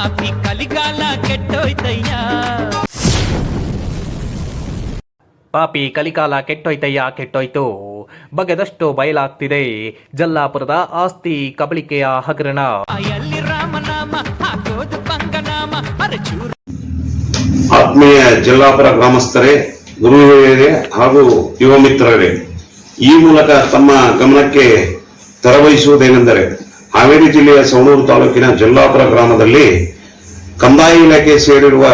ಪಾಪಿ ಕಲಿಗಾಲ ಕೆಟ್ಟೋಯ್ತಯ್ಯ. ಪಾಪಿ ಕಲಿಕಾಲ ಕೆಟ್ಟೋಯ್ತಯ್ಯ ಕೆಟ್ಟೋಯ್ತು. ಬಗೆದಷ್ಟು ಬಯಲಾಗ್ತಿದೆ. ಜಲ್ಲಾಪುರದ ಆಸ್ತಿ ಕಬಳಿಕೆಯ ಹಗರಣ. ಎಲ್ಲಿ ರಾಮನಾಮ ಹಾಕೋದು ಪಂಗನಾಮ ಅರಚೂರು. ಆತ್ಮೀಯ ಜಲ್ಲಾಪುರ ಗ್ರಾಮಸ್ಥರೇ ಗುರು ಹಿರಿಯರೇ ಹಾಗೂ ಯುವ ಮಿತ್ರರೇ ಈ ಮೂಲಕ ತಮ್ಮ ಗಮನಕ್ಕೆ ತರವಹಿಸುವುದೇನೆಂದರೆ ಹಾವೇರಿ ಜಿಲ್ಲೆಯ ಸವಣೂರು ತಾಲೂಕಿನ ಜಲ್ಲಾಪುರ ಗ್ರಾಮದಲ್ಲಿ ಕಂದಾಯ ಇಲಾಖೆ ಸೇರಿರುವ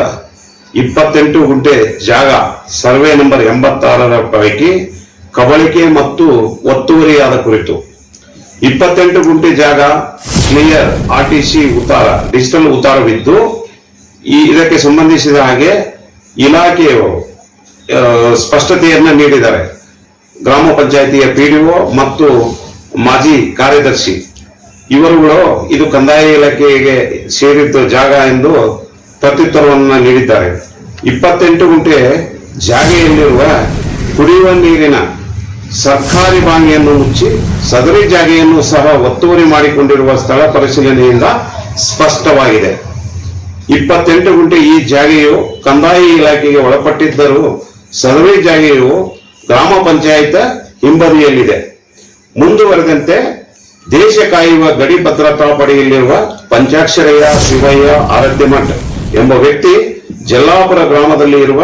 ಇಪ್ಪತ್ತೆಂಟು ಗುಂಟೆ ಜಾಗ ಸರ್ವೆ ನಂಬರ್ ಎಂಬತ್ತಾರರ ಪೈಕಿ ಕಬಳಿಕೆ ಮತ್ತು ಒತ್ತುವರಿಯಾದ ಕುರಿತು. ಇಪ್ಪತ್ತೆಂಟು ಗುಂಟೆ ಜಾಗ ಕ್ಲಿಯರ್ ಆರ್ ಟಿ ಸಿ ಉತ್ತಾರ, ಡಿಜಿಟಲ್ ಉತ್ತಾರವಿದ್ದು, ಈ ಇದಕ್ಕೆ ಸಂಬಂಧಿಸಿದ ಹಾಗೆ ಇಲಾಖೆಯು ಸ್ಪಷ್ಟತೆಯನ್ನ ನೀಡಿದ್ದಾರೆ. ಗ್ರಾಮ ಪಂಚಾಯಿತಿಯ ಪಿಡಿಒ ಮತ್ತು ಮಾಜಿ ಕಾರ್ಯದರ್ಶಿ ಇವರುಗಳು ಇದು ಕಂದಾಯ ಇಲಾಖೆಗೆ ಸೇರಿದ್ದ ಜಾಗ ಎಂದು ಪ್ರತ್ಯುತ್ತರವನ್ನ ನೀಡಿದ್ದಾರೆ. ಇಪ್ಪತ್ತೆಂಟು ಗುಂಟೆ ಜಾಗೆಯಲ್ಲಿರುವ ಕುಡಿಯುವ ನೀರಿನ ಸರ್ಕಾರಿ ಬಾವಿಯನ್ನು ಮುಚ್ಚಿ ಸದರಿ ಜಾಗೆಯನ್ನು ಸಹ ಒತ್ತುವರಿ ಮಾಡಿಕೊಂಡಿರುವ ಸ್ಥಳ ಪರಿಶೀಲನೆಯಿಂದ ಸ್ಪಷ್ಟವಾಗಿದೆ. ಇಪ್ಪತ್ತೆಂಟು ಗುಂಟೆ ಈ ಜಾಗೆಯು ಕಂದಾಯ ಇಲಾಖೆಗೆ ಒಳಪಟ್ಟಿದ್ದರೂ ಸದರಿ ಜಾಗೆಯು ಗ್ರಾಮ ಪಂಚಾಯತ್ ಹಿಂಬದಿಯಲ್ಲಿದೆ. ಮುಂದುವರೆದಂತೆ ದೇಶ ಕಾಯುವ ಗಡಿ ಭದ್ರತಾ ಪಡೆಯಲ್ಲಿರುವ ಪಂಚಾಕ್ಷರಯ್ಯ, ಶಿವಯ್ಯ ಆರಾಧ್ಯ ಮಠ ಎಂಬ ವ್ಯಕ್ತಿ ಜಲ್ಲಾಪುರ ಗ್ರಾಮದಲ್ಲಿ ಇರುವ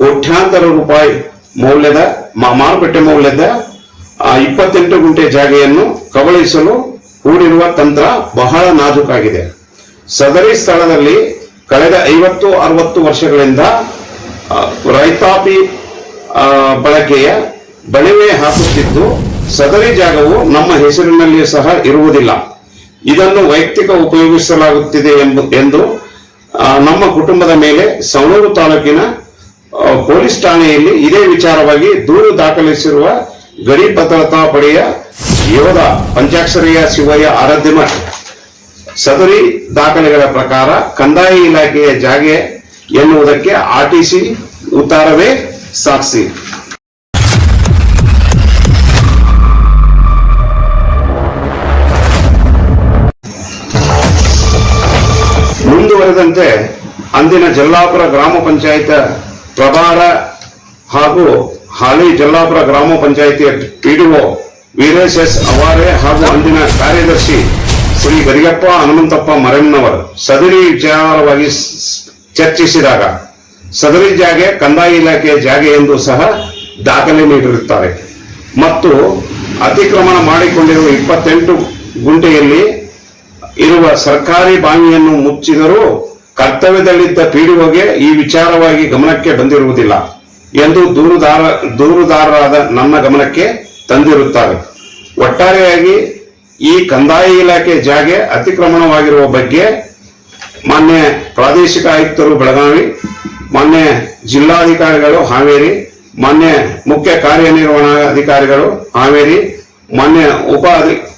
ಕೋಟ್ಯಾಂತರ ರೂಪಾಯಿ ಮೌಲ್ಯದ ಮಾರುಕಟ್ಟೆ ಮೌಲ್ಯದ ಇಪ್ಪತ್ತೆಂಟು ಗುಂಟೆ ಜಾಗೆಯನ್ನು ಕಬಳಿಸಲು ಹೂಡಿರುವ ತಂತ್ರ ಬಹಳ ನಾಜೂಕಾಗಿದೆ. ಸದರಿ ಸ್ಥಳದಲ್ಲಿ ಕಳೆದ ಐವತ್ತು, ಅರವತ್ತು ವರ್ಷಗಳಿಂದ ರೈತಾಪಿ ಬಳಕೆಯ ಬಳಿವೆ ಹಾಕುತ್ತಿದ್ದು ಸದರಿ ಜಾಗವು ನಮ್ಮ ಹೆಸರಿನಲ್ಲಿಯೂ ಸಹ ಇರುವುದಿಲ್ಲ. ಇದನ್ನು ವೈಯಕ್ತಿಕ ಉಪಯೋಗಿಸಲಾಗುತ್ತಿದೆ ಎಂದು ನಮ್ಮ ಕುಟುಂಬದ ಮೇಲೆ ಸವಣೂರು ತಾಲೂಕಿನ ಪೊಲೀಸ್ ಠಾಣೆಯಲ್ಲಿ ಇದೇ ವಿಚಾರವಾಗಿ ದೂರು ದಾಖಲಿಸಿರುವ ಗಡಿ ಭದ್ರತಾ ಪಡೆಯ ಯೋಧ ಪಂಚಾಕ್ಷರಯ್ಯ ಶಿವಯ್ಯ ಆರಾಧ್ಯ ಮಠ. ಸದರಿ ದಾಖಲೆಗಳ ಪ್ರಕಾರ ಕಂದಾಯ ಇಲಾಖೆಯ ಜಾಗೆ ಎನ್ನುವುದಕ್ಕೆ ಆರ್ಟಿಸಿ ಉತ್ತಾರವೇ ಸಾಕ್ಷಿ. ಮುಂದುವರೆದಂತೆ ಅಂದಿನ ಜಲ್ಲಾಪುರ ಗ್ರಾಮ ಪಂಚಾಯತ್ ಪ್ರಭಾರ ಹಾಗೂ ಹಾಲಿ ಜಲ್ಲಾಪುರ ಗ್ರಾಮ ಪಂಚಾಯಿತಿಯ ಪಿಡಿಒ ವೀರೇಶ್ ಎಸ್ ಅವಾರೆ ಹಾಗೂ ಅಂದಿನ ಕಾರ್ಯದರ್ಶಿ ಶ್ರೀ ಗರಿಗಪ್ಪ ಹನುಮಂತಪ್ಪ ಮರೆನ್ನವರ್ ಸದರಿ ವಿಚಾರವಾಗಿ ಚರ್ಚಿಸಿದಾಗ ಸದರಿ ಜಾಗೆ ಕಂದಾಯ ಇಲಾಖೆಯ ಜಾಗೆ ಎಂದು ಸಹ ದಾಖಲೆ ನೀಡಿರುತ್ತಾರೆ. ಮತ್ತು ಅತಿಕ್ರಮಣ ಮಾಡಿಕೊಂಡಿರುವ ಇಪ್ಪತ್ತೆಂಟು ಗುಂಟೆಯಲ್ಲಿ ಇರುವ ಸರ್ಕಾರಿ ಬಾವಿಯನ್ನು ಮುಚ್ಚಿದರೂ ಕರ್ತವ್ಯದಲ್ಲಿದ್ದ ಪಿಡಿಒಗೆ ಈ ವಿಚಾರವಾಗಿ ಗಮನಕ್ಕೆ ಬಂದಿರುವುದಿಲ್ಲ ಎಂದು ದೂರುದಾರ ದೂರುದಾರರಾದ ನನ್ನ ಗಮನಕ್ಕೆ ತಂದಿರುತ್ತಾರೆ. ಒಟ್ಟಾರೆಯಾಗಿ ಈ ಕಂದಾಯ ಇಲಾಖೆ ಜಾಗೆ ಅತಿಕ್ರಮಣವಾಗಿರುವ ಬಗ್ಗೆ ಮಾನ್ಯ ಪ್ರಾದೇಶಿಕ ಆಯುಕ್ತರು ಬೆಳಗಾವಿ, ಮಾನ್ಯ ಜಿಲ್ಲಾಧಿಕಾರಿಗಳು ಹಾವೇರಿ, ಮಾನ್ಯ ಮುಖ್ಯ ಕಾರ್ಯನಿರ್ವಹಣಾಧಿಕಾರಿಗಳು ಹಾವೇರಿ, ಮಾನ್ಯ ಉಪ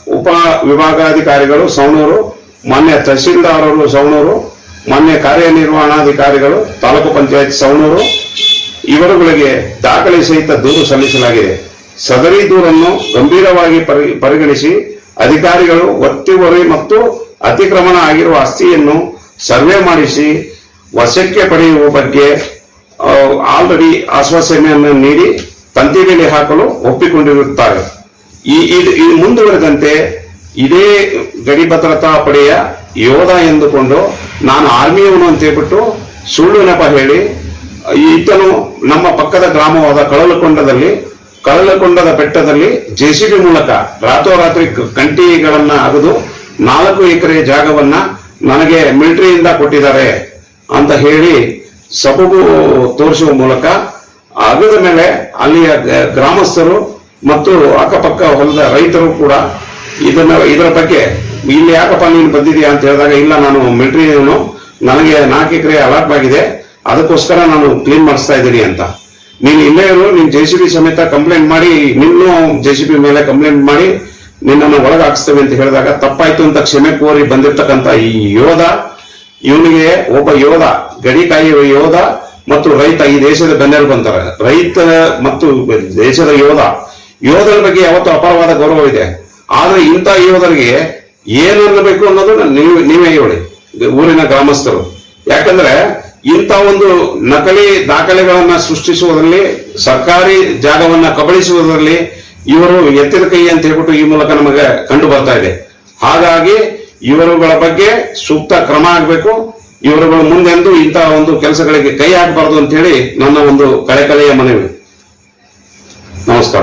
ಉಪ ವಿಭಾಗಾಧಿಕಾರಿಗಳು ಸವಣೂರು ಮಾನ್ಯ ತಹಸೀಲ್ದಾರರು ಸವಣೂರು ಮಾನ್ಯ ಕಾರ್ಯನಿರ್ವಹಣಾಧಿಕಾರಿಗಳು, ತಾಲೂಕು ಪಂಚಾಯತ್ ಸವಣೂರು ಇವರುಗಳಿಗೆ ದಾಖಲೆ ಸಹಿತ ದೂರು ಸಲ್ಲಿಸಲಾಗಿದೆ. ಸದರಿ ದೂರನ್ನು ಗಂಭೀರವಾಗಿ ಪರಿ- ಪರಿಗಣಿಸಿ ಅಧಿಕಾರಿಗಳು ಒತ್ತುವರಿ ಮತ್ತು ಅತಿಕ್ರಮಣ ಆಗಿರುವ ಆಸ್ತಿಯನ್ನು ಸರ್ವೆ ಮಾಡಿಸಿ ವಶಕ್ಕೆ ಪಡೆಯುವ ಬಗ್ಗೆ ಆಲ್ರೆಡಿ ಆಶ್ವಾಸನೆಯನ್ನು ನೀಡಿ ತಂತಿ ಮೇಲೆ ಹಾಕಲು ಒಪ್ಪಿಕೊಂಡಿರುತ್ತಾರೆ. ಈ ಇದು ಮುಂದುವರೆದಂತೆ ಇದೇ ಗಡಿ ಭದ್ರತಾ ಪಡೆಯ ಯೋಧ ಎಂದುಕೊಂಡು ನಾನು ಆರ್ಮಿಯವನು ಅಂತ ಹೇಳ್ಬಿಟ್ಟು ಸುಳ್ಳು ನೆಪ ಹೇಳಿ ಈತನು ನಮ್ಮ ಪಕ್ಕದ ಗ್ರಾಮವಾದ ಕಳಲಕೊಂಡದಲ್ಲಿ ಕಳಲಕೊಂಡದ ಬೆಟ್ಟದಲ್ಲಿ ಜೆ ಸಿ ಬಿ ಮೂಲಕ ರಾತ್ರೋರಾತ್ರಿ ಕಂಟಿಗಳನ್ನ ಅಗದು ನಾಲ್ಕು ಎಕರೆ ಜಾಗವನ್ನ ನನಗೆ ಮಿಲಿಟರಿಯಿಂದ ಕೊಟ್ಟಿದ್ದಾರೆ ಅಂತ ಹೇಳಿ ಸಬಗು ತೋರಿಸುವ ಮೂಲಕ ಅಗದ ಮೇಲೆ ಅಲ್ಲಿಯ ಗ್ರಾಮಸ್ಥರು ಮತ್ತು ಅಕ್ಕಪಕ್ಕ ಹೊಲದ ರೈತರು ಕೂಡ ಇದನ್ನ, ಇದರ ಬಗ್ಗೆ ಇಲ್ಲಿ ಯಾಕಪ್ಪ ನೀನು ಬಂದಿದೀಯಾ ಅಂತ ಹೇಳಿದಾಗ, ಇಲ್ಲ, ನಾನು ಮಿಲಿಟರಿಯವನು ನನಗೆ ನಾಲ್ಕು ಎಕರೆ ಅಲಾಟ್ ಆಗಿದೆ. ಅದಕ್ಕೋಸ್ಕರ ನಾನು ಕ್ಲೀನ್ ಮಾಡಿಸ್ತಾ ಇದ್ದೀನಿ ಅಂತ. ನೀನು ಇಲ್ಲೇ ಇರು, ನೀನ್ ಜೆ ಸಿ ಬಿ ಸಮೇತ ಕಂಪ್ಲೇಂಟ್ ಮಾಡಿ, ನಿನ್ನೂ ಜೆ ಸಿ ಬಿ ಮೇಲೆ ಕಂಪ್ಲೇಂಟ್ ಮಾಡಿ, ನಿನ್ನನ್ನು ಒಳಗೆ ಹಾಕಿಸ್ತೇವೆ ಅಂತ ಹೇಳಿದಾಗ ತಪ್ಪಾಯ್ತು ಅಂತ ಕ್ಷಮೆ ಕೋರಿ ಬಂದಿರ್ತಕ್ಕಂಥ ಈ ಯೋಧ, ಇವನಿಗೆ ಒಬ್ಬ ಯೋಧ, ಗಡಿ ಕಾಯುವ ಯೋಧ ಮತ್ತು ರೈತ ಈ ದೇಶದ ಬೆನ್ನೆಲು ಬಂತಾರೆ ರೈತ ಮತ್ತು ದೇಶದ ಯೋಧ ಯೋಧರ ಬಗ್ಗೆ ಯಾವತ್ತೂ ಅಪಾರವಾದ ಗೌರವ ಇದೆ. ಆದ್ರೆ ಇಂಥ ಯೋಧರಿಗೆ ಏನು ಅನ್ನಬೇಕು ಅನ್ನೋದು ನೀವು ನೀವೇ ಹೇಳಿ. ಊರಿನ ಗ್ರಾಮಸ್ಥರು. ಯಾಕಂದ್ರೆ ಇಂಥ ಒಂದು ನಕಲಿ ದಾಖಲೆಗಳನ್ನ ಸೃಷ್ಟಿಸುವುದರಲ್ಲಿ, ಸರ್ಕಾರಿ ಜಾಗವನ್ನ ಕಬಳಿಸುವುದರಲ್ಲಿ ಇವರು ಎತ್ತಿದ ಕೈ ಅಂತ ಹೇಳ್ಬಿಟ್ಟು ಈ ಮೂಲಕ ನಮಗೆ ಕಂಡು ಬರ್ತಾ ಇದೆ. ಹಾಗಾಗಿ ಇವರುಗಳ ಬಗ್ಗೆ ಸೂಕ್ತ ಕ್ರಮ ಆಗಬೇಕು. ಇವರುಗಳ ಮುಂದೆಂದು ಇಂತಹ ಒಂದು ಕೆಲಸಗಳಿಗೆ ಕೈ ಹಾಕಬಾರದು ಅಂತ ಹೇಳಿ ನನ್ನ ಒಂದು ಕಳೆಕಲೆಯ ಮನವಿ. ನಮಸ್ಕಾರ.